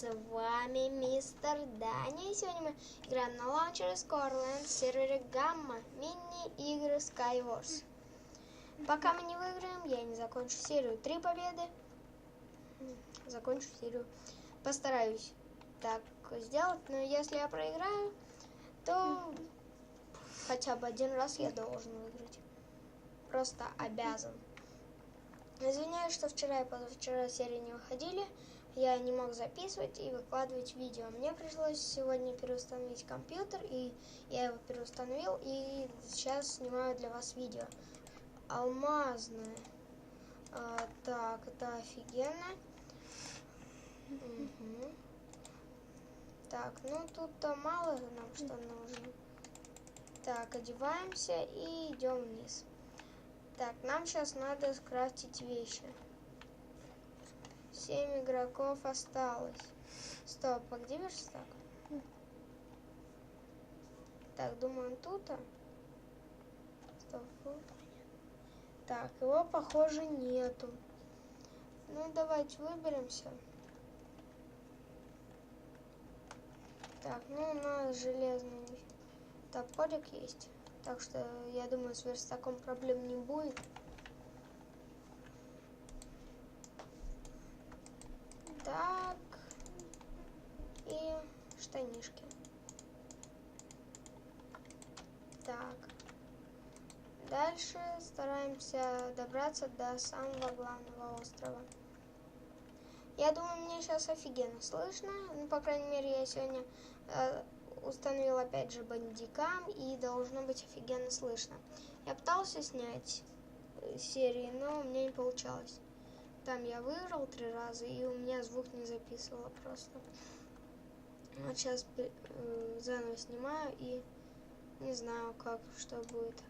С вами мистер Даня, и сегодня мы играем на лаунчере Scoreland, сервере Гамма, мини-игры Skywars. Пока мы не выиграем, я не закончу серию. Три победы, закончу серию. Постараюсь так сделать, но если я проиграю, то хотя бы один раз я должен выиграть. Просто обязан. Извиняюсь, что вчера и позавчера серии не выходили. Я не мог записывать и выкладывать видео. Мне пришлось сегодня переустановить компьютер, и я его переустановил, и сейчас снимаю для вас видео. Алмазная. А, так, это офигенно. Угу. Так, ну тут-то мало нам что нужно. Так, одеваемся и идем вниз. Так, нам сейчас надо скрафтить вещи. Семь игроков осталось. Стоп, а где верстак? Так, думаю, тут. -то. Стоп, вот. Так, его, похоже, нету. Ну, давайте выберемся. Так, ну, у нас железный топорик есть. Так что, я думаю, с верстаком проблем не будет. Так. И штанишки. Так. Дальше стараемся добраться до самого главного острова. Я думаю, мне сейчас офигенно слышно. Ну, по крайней мере, я сегодня э, установил опять же бандикам и должно быть офигенно слышно. Я пытался снять э, серии, но у меня не получалось. Там я выиграл три раза, и у меня звук не записывало просто. Вот сейчас э, заново снимаю, и не знаю, как, что будет.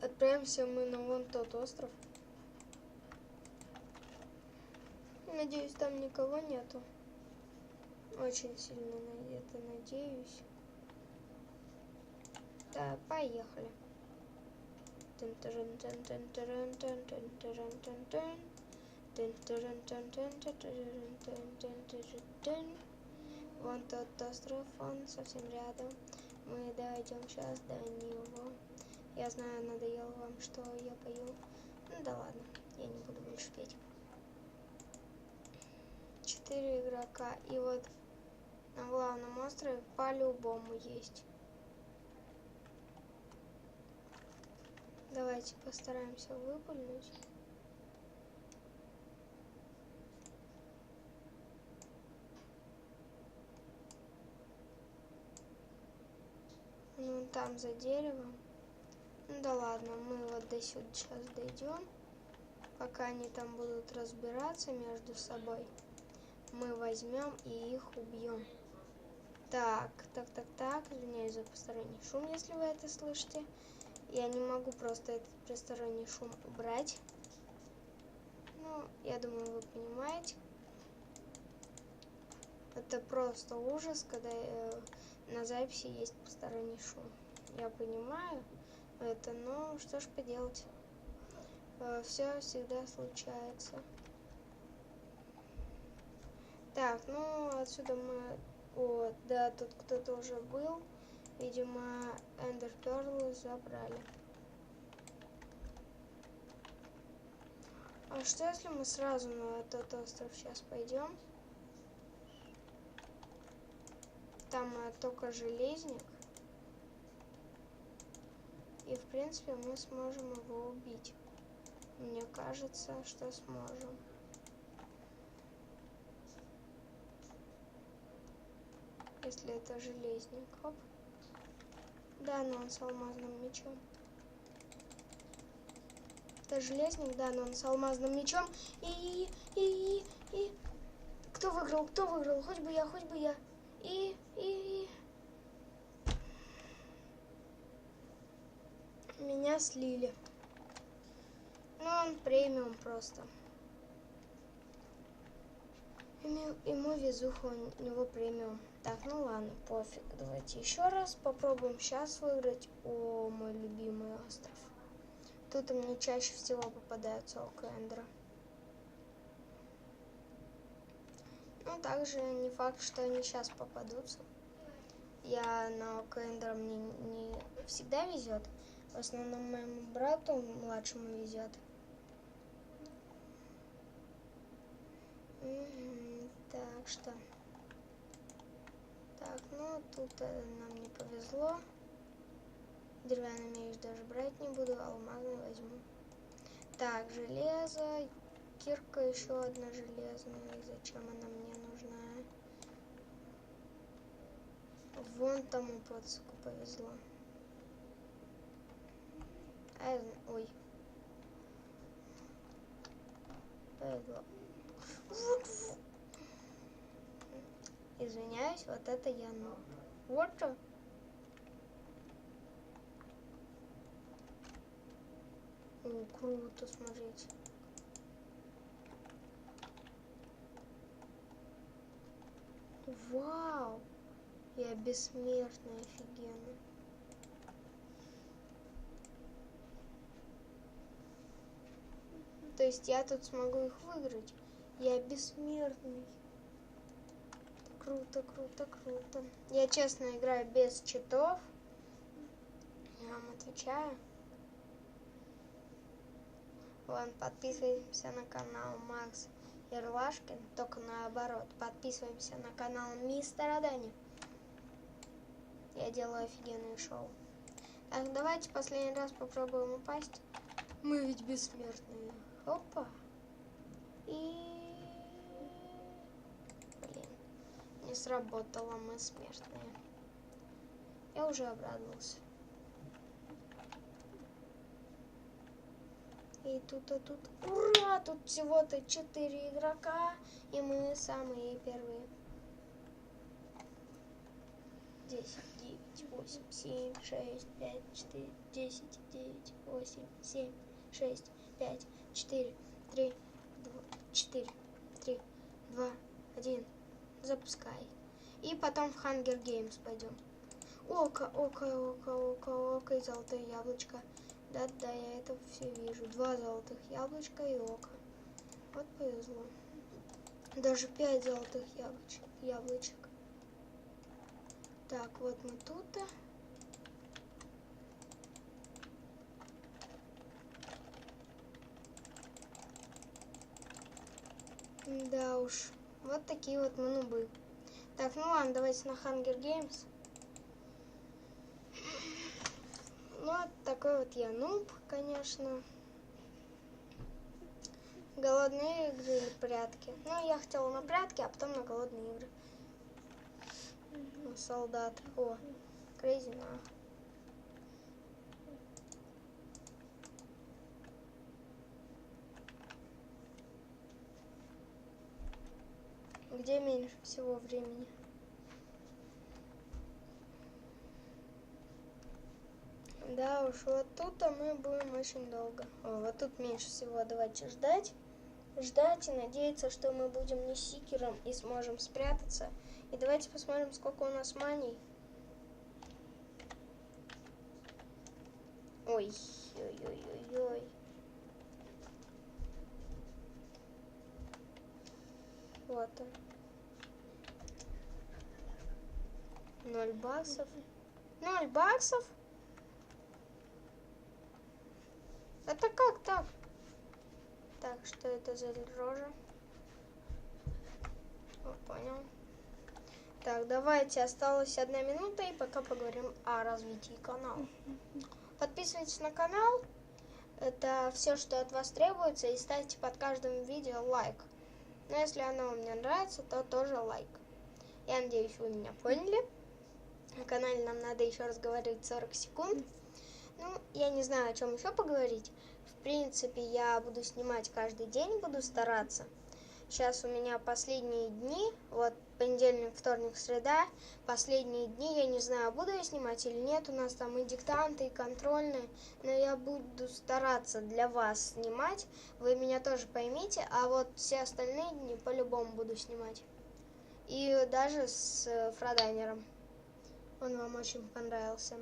Отправимся мы на вон тот остров. Надеюсь, там никого нету. Очень сильно на это надеюсь. Да, поехали. Вон тот остров, он совсем рядом. Мы дойдем сейчас до него. Я знаю, надоело вам, что я пою. Ну да ладно, я не буду больше петь. Четыре игрока. И вот на главном острове по-любому есть. Давайте постараемся выпульнуть. Ну, там за деревом. Ну да ладно, мы вот до сюда сейчас дойдем. Пока они там будут разбираться между собой, мы возьмем и их убьем. Так, так, так, так, извиняюсь за посторонний шум, если вы это слышите. Я не могу просто этот посторонний шум убрать. Ну, я думаю, вы понимаете. Это просто ужас, когда э, на записи есть посторонний шум. Я понимаю это, но что ж поделать. Э, все всегда случается. Так, ну отсюда мы... О, да, тут кто-то уже был. Видимо, Эндер Перлы забрали. А что если мы сразу на этот остров сейчас пойдем? Там а, только железник. И в принципе мы сможем его убить. Мне кажется, что сможем. Если это железник. Оп. Да, но он с алмазным мечом. Это железник, да, но он с алмазным мечом. И, и, и, и. Кто выиграл? Кто выиграл? Хоть бы я, хоть бы я. И, и, и. Меня слили. Ну, он премиум просто. Ему, ему везуха, у него премиум. Так, ну ладно, пофиг. Давайте еще раз попробуем сейчас выиграть. О, мой любимый остров. Тут мне чаще всего попадаются окендеры. Ну, также не факт, что они сейчас попадутся. Я на Кендер мне не всегда везет. В основном моему брату младшему везет. Так что. Так, ну тут э, нам не повезло. Деревянный меч даже брать не буду, алмазный возьму. Так, железо. Кирка еще одна железная. Зачем она мне нужна? Вон тому пацаку повезло. А я зн- Ой. Повезло. Вот. Извиняюсь, вот это я ну. Вот что. О, круто, смотрите. Вау! Я бессмертный, офигенно. То есть я тут смогу их выиграть. Я бессмертный. Круто, круто, круто. Я честно играю без читов. Я вам отвечаю. Ладно, подписываемся на канал Макс Ярлашкин, только наоборот. Подписываемся на канал Мистера Дани. Я делаю офигенные шоу. Так, давайте последний раз попробуем упасть. Мы ведь бессмертные. Опа. И... Блин, не сработало, мы смертные. Я уже обрадовался. И тут, и тут. Ура! Тут всего-то 4 игрока, и мы самые первые. 10, 9, 8, 7, 6, 5, 4, 10, 9, 8, 7, 6, 5, 4, 3, 2, 4, 3, 2, 1. Запускай. И потом в Hunger Games пойдем. Око, око, око, око, око и золотое яблочко. Да-да, я это все вижу. Два золотых яблочка и око. Вот повезло. Даже пять золотых яблочек. яблочек. Так, вот мы тут. Да уж, вот такие вот мы нубы. Так, ну ладно, давайте на Hunger Games. Ну, вот такой вот я нуб, конечно. Голодные игры или прятки. Ну, я хотела на прятки, а потом на голодные игры. Солдат. О, Крейзи на. Где меньше всего времени? Да уж, вот тут-то мы будем очень долго. О, вот тут меньше всего. Давайте ждать. Ждать и надеяться, что мы будем не сикером и сможем спрятаться. И давайте посмотрим, сколько у нас маний. Ой, ой, ой. Вот он. Ноль баксов. Ноль баксов? Это как так? Так, что это за рожа? О, понял. Так, давайте, осталась одна минута, и пока поговорим о развитии канала. Подписывайтесь на канал, это все, что от вас требуется, и ставьте под каждым видео лайк. Но если оно вам не нравится, то тоже лайк. Я надеюсь, вы меня поняли. На канале нам надо еще разговаривать 40 секунд. Ну, я не знаю, о чем еще поговорить. В принципе, я буду снимать каждый день, буду стараться. Сейчас у меня последние дни, вот понедельник, вторник, среда, последние дни, я не знаю, буду я снимать или нет, у нас там и диктанты, и контрольные, но я буду стараться для вас снимать, вы меня тоже поймите, а вот все остальные дни по-любому буду снимать. И даже с э, Фродайнером. Он вам очень понравился.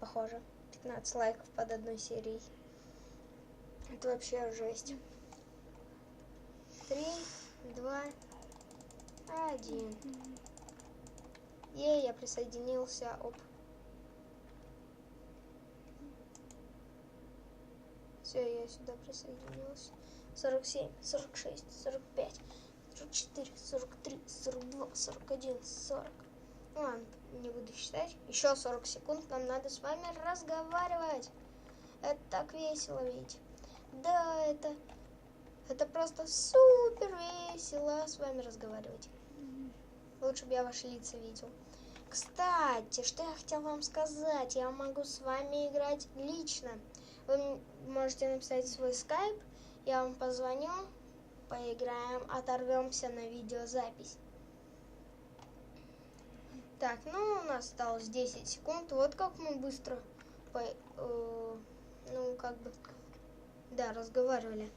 Похоже. 15 лайков под одной серией. Это вообще жесть. Три, два, Один. Ей, я присоединился. Оп. Все, я сюда присоединился. 47, 46, 45, 44, 43, 42, 41, 40. Ну ладно, не буду считать. Еще 40 секунд нам надо с вами разговаривать. Это так весело ведь. Да, это, это просто супер весело с вами разговаривать. Лучше бы я ваши лица видел. Кстати, что я хотел вам сказать. Я могу с вами играть лично. Вы можете написать свой скайп, я вам позвоню, поиграем, оторвемся на видеозапись. Так, ну у нас осталось 10 секунд. Вот как мы быстро, по, э, ну как бы, да, разговаривали.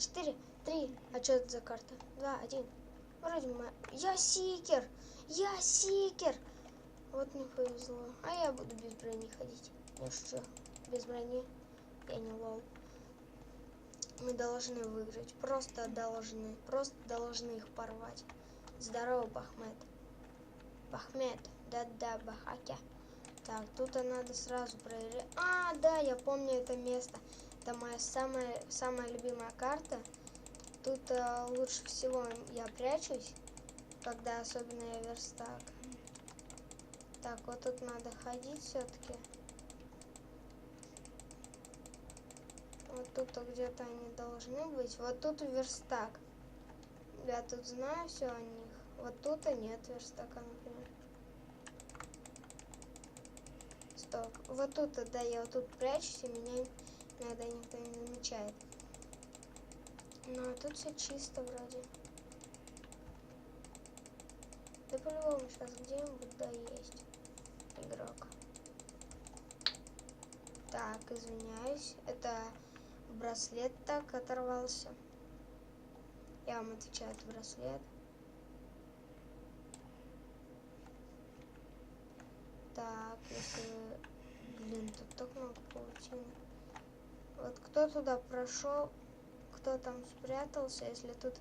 4, 3, а что это за карта? 2, 1. Вроде мы... Я сикер! Я сикер! Вот не повезло. А я буду без брони ходить. Ну что, без брони я не лол. Мы должны выиграть. Просто должны. Просто должны их порвать. Здорово, Бахмет. Бахмет. Да-да, Бахакя. Так, тут надо сразу проверять. А, да, я помню это место. Это моя самая, самая любимая карта. Тут а, лучше всего я прячусь, когда особенно я верстак. Так, вот тут надо ходить все-таки. Вот тут где-то они должны быть. Вот тут верстак. Я тут знаю все о них. Вот тут и нет верстака, например. Стоп. Вот тут, да, я вот тут прячусь, и меня иногда никто не замечает. Но ну, а тут все чисто вроде. Да по-любому сейчас где-нибудь да есть игрок. Так, извиняюсь. Это браслет так оторвался. Я вам отвечаю, это браслет. Так, если... Блин, тут так много паутины. Вот кто туда прошел, кто там спрятался, если тут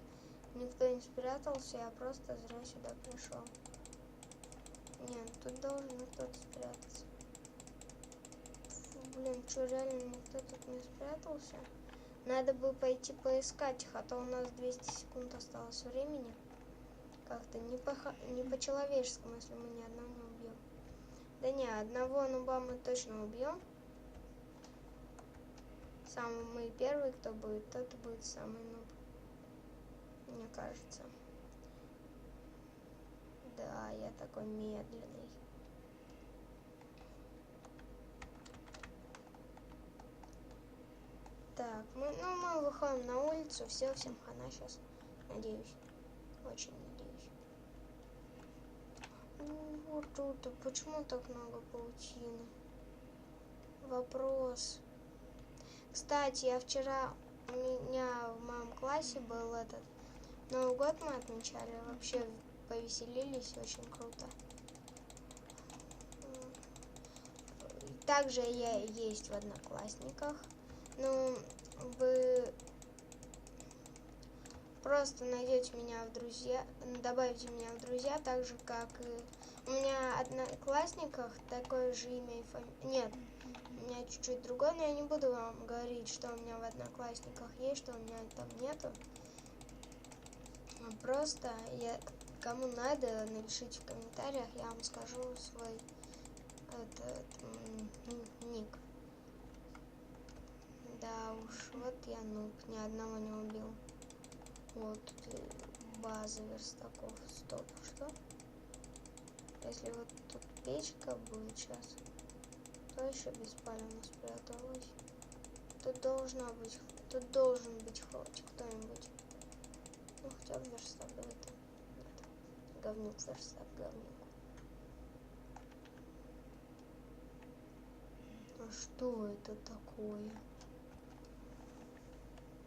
никто не спрятался, я просто зря сюда пришел. Нет, тут должен кто-то спрятаться блин, что реально никто тут не спрятался? Надо бы пойти поискать их, а то у нас 200 секунд осталось времени. Как-то не, по, не по-человеческому, если мы ни одного не убьем. Да не, одного нуба мы точно убьем. Самый первый, кто будет, тот будет самый нуб. Мне кажется. Да, я такой медленный. Так, мы, ну мы выходим на улицу, все, всем хана сейчас, надеюсь, очень надеюсь. Вот тут, а почему так много паутины? Вопрос. Кстати, я вчера, у меня в моем классе был этот, Новый год мы отмечали, вообще повеселились, очень круто. Также я есть в Одноклассниках. Ну, вы просто найдете меня в друзья, добавите меня в друзья, так же, как и у меня одноклассниках такое же имя и фамилия. Нет, меня чуть-чуть другое, но я не буду вам говорить, что у меня в одноклассниках есть, что у меня там нету. Просто я, кому надо, напишите в комментариях, я вам скажу свой этот, ник. Да уж, вот я нуб, ни одного не убил. Вот база верстаков. Стоп, что? Если вот тут печка будет сейчас, то еще беспалевно спряталась. Тут должна быть, тут должен быть хоть кто-нибудь. Ну хотя бы верстак, давай там. Говнюк верстак, говнюк. А что это такое?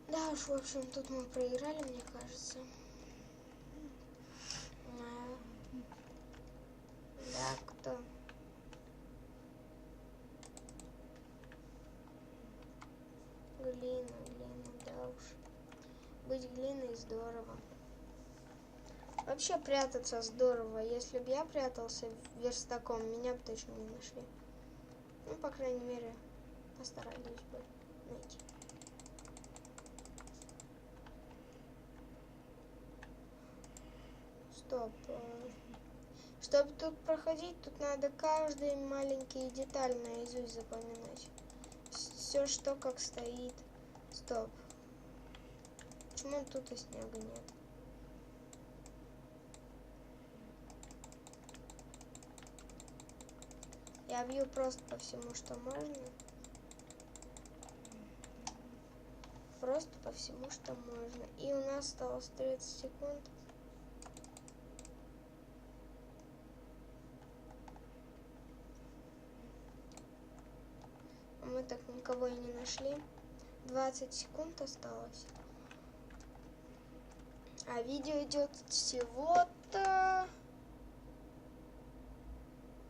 Да уж, в общем, тут мы проиграли, мне кажется. Да, кто? Глина, глина, да уж. быть глиной здорово. Вообще прятаться здорово. Если бы я прятался верстаком, меня бы точно не нашли. Ну, по крайней мере, постарались бы найти. Стоп. э, Чтобы тут проходить, тут надо каждый маленький деталь наизусть запоминать. Все, что как стоит. Стоп. Почему тут и снега нет? Я бью просто по всему, что можно. Просто по всему, что можно. И у нас осталось 30 секунд. А мы так никого и не нашли. 20 секунд осталось. А видео идет всего-то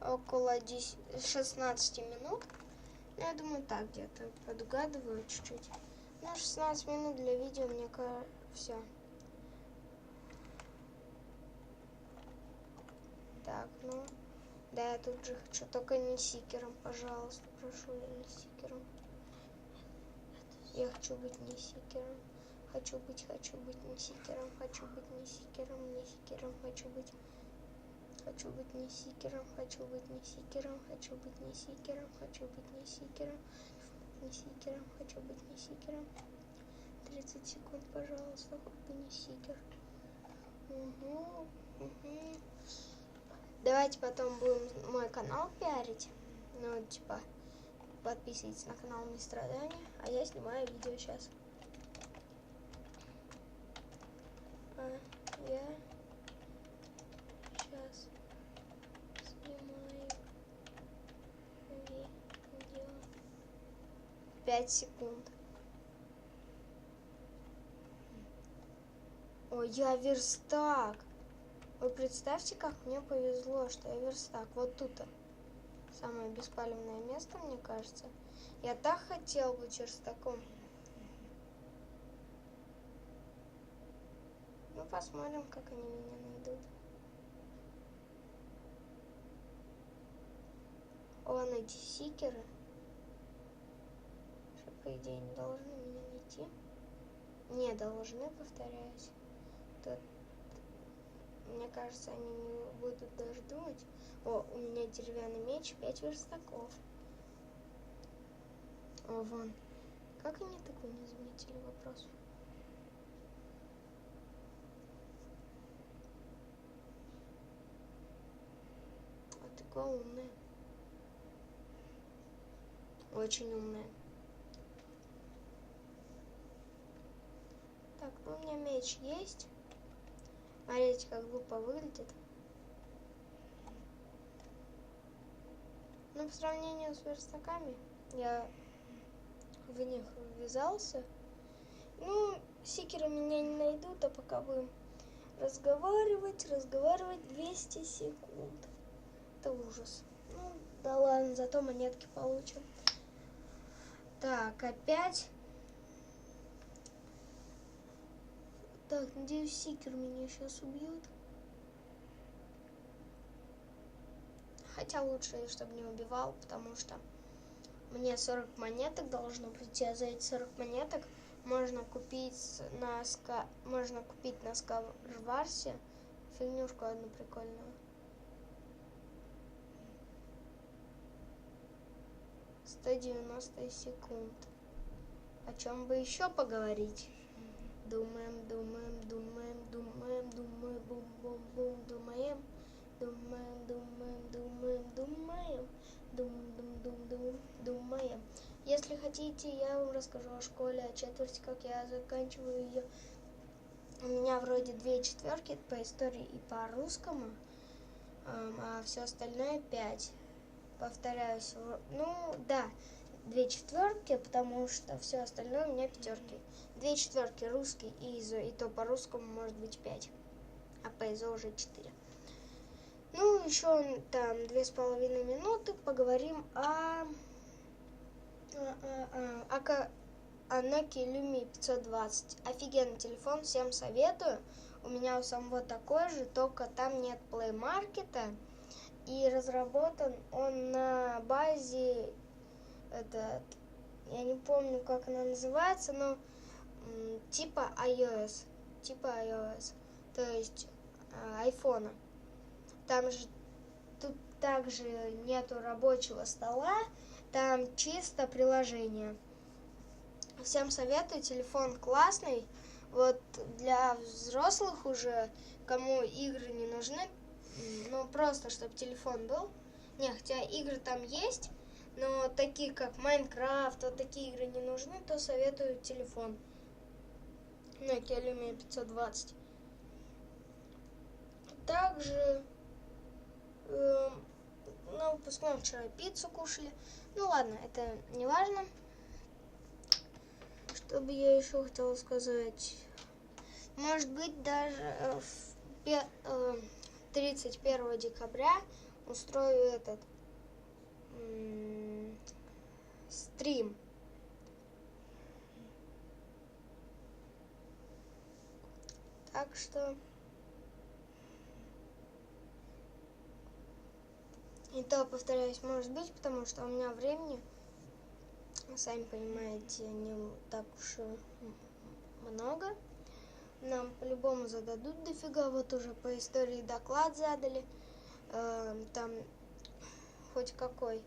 около 10, 16 минут. Ну, я думаю, так где-то подугадываю чуть-чуть. Ну, 16 минут для видео, мне кажется, все. Так, ну, да, я тут же хочу, только не сикером, пожалуйста, прошу, я не сикером. Я хочу быть не сикером. Хочу быть, хочу быть не сикером, хочу быть не сикером, не сикером, хочу быть. Хочу быть не сикером, хочу быть не сикером, хочу быть не сикером, хочу быть не сикером, не сикером, хочу быть не сикером. 30 секунд, пожалуйста, хоть бы не сикер. Угу, угу. Давайте потом будем мой канал пиарить. Ну, типа, подписывайтесь на канал Не Страдания, а я снимаю видео сейчас. А я сейчас снимаю видео. Пять секунд. Ой, я верстак. Вы представьте, как мне повезло, что я верстак. Вот тут-то. Самое беспалевное место, мне кажется. Я так хотел быть верстаком. Ну, посмотрим, как они меня найдут. О, найти сикеры. Что, по идее, не должны меня найти. Не должны, повторяюсь. Тут, мне кажется, они не будут даже думать. О, у меня деревянный меч, пять верстаков. О, вон. Как они такой не заметили вопрос? Такой умный. Очень умная. Так, ну у меня меч есть. Смотрите, как глупо выглядит. Но по сравнению с верстаками, я в них ввязался. Ну, сикеры меня не найдут, а пока будем разговаривать, разговаривать 200 секунд. Это ужас. Ну, да ладно, зато монетки получим. Так, опять. Так, надеюсь, Сикер меня сейчас убьет. Хотя лучше, чтобы не убивал, потому что мне 40 монеток должно прийти, а за эти 40 монеток можно купить на ска... можно купить на Скаварсе фигнюшку одну прикольную. 190 секунд. О чем бы еще поговорить? Думаем, думаем, думаем, думаем, думаем, бум, бум, бум, думаем. Думаем, думаем, думаем, думаем. Дум, дум, дум, дум, думаем. Если хотите, я вам расскажу о школе, о четверти, как я заканчиваю ее. У меня вроде две четверки по истории и по русскому, а все остальное пять повторяюсь, ну да, две четверки, потому что все остальное у меня пятерки. Две четверки русский и ИЗО, и то по русскому может быть пять, а по ИЗО уже четыре. Ну, еще там две с половиной минуты поговорим о, о, о, о, о Nokia Lumia 520. Офигенный телефон, всем советую. У меня у самого такой же, только там нет Play Market. И разработан он на базе, этот, я не помню, как она называется, но типа iOS. Типа iOS. То есть айфона. Там же тут также нету рабочего стола, там чисто приложение. Всем советую, телефон классный. Вот для взрослых уже, кому игры не нужны, ну просто чтобы телефон был. Не, хотя игры там есть, но такие как Майнкрафт, вот такие игры не нужны, то советую телефон. Nokia Lumia 520. Также э, на выпускном вчера пиццу кушали. Ну ладно, это не важно. Что бы я еще хотела сказать? Может быть, даже э, в э, 31 декабря устрою этот стрим. Так что... И то, повторяюсь, может быть, потому что у меня времени, сами понимаете, не так уж много. Нам по-любому зададут дофига, вот уже по истории доклад задали. Эм, там хоть какой.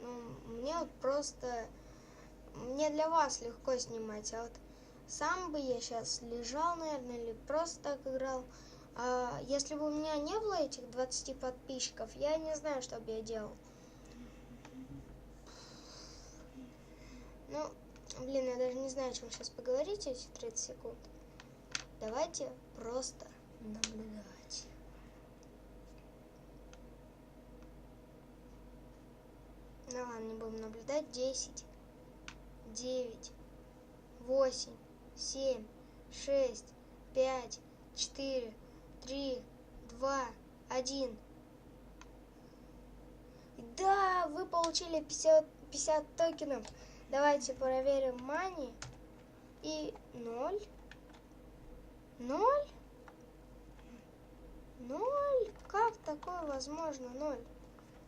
Ну, мне вот просто... Мне для вас легко снимать, а вот сам бы я сейчас лежал, наверное, или просто так играл. А если бы у меня не было этих 20 подписчиков, я не знаю, что бы я делал. Ну, блин, я даже не знаю, о чем сейчас поговорить эти 30 секунд. Давайте просто наблюдать. Ну ладно, не будем наблюдать. 10, 9, 8, 7, 6, 5, 4, 3, 2, 1. Да, вы получили 50, 50 токенов. Давайте проверим мани. И 0. 0? 0? Как такое возможно? 0.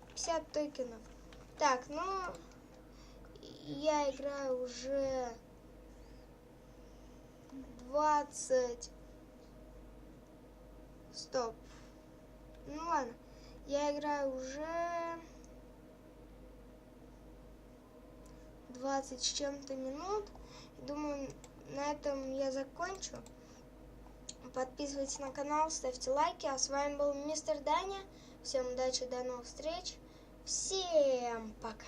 50 токенов. Так, ну, я играю уже 20. Стоп. Ну ладно, я играю уже 20 с чем-то минут. Думаю, на этом я закончу. Подписывайтесь на канал, ставьте лайки. А с вами был мистер Даня. Всем удачи, до новых встреч. Всем пока.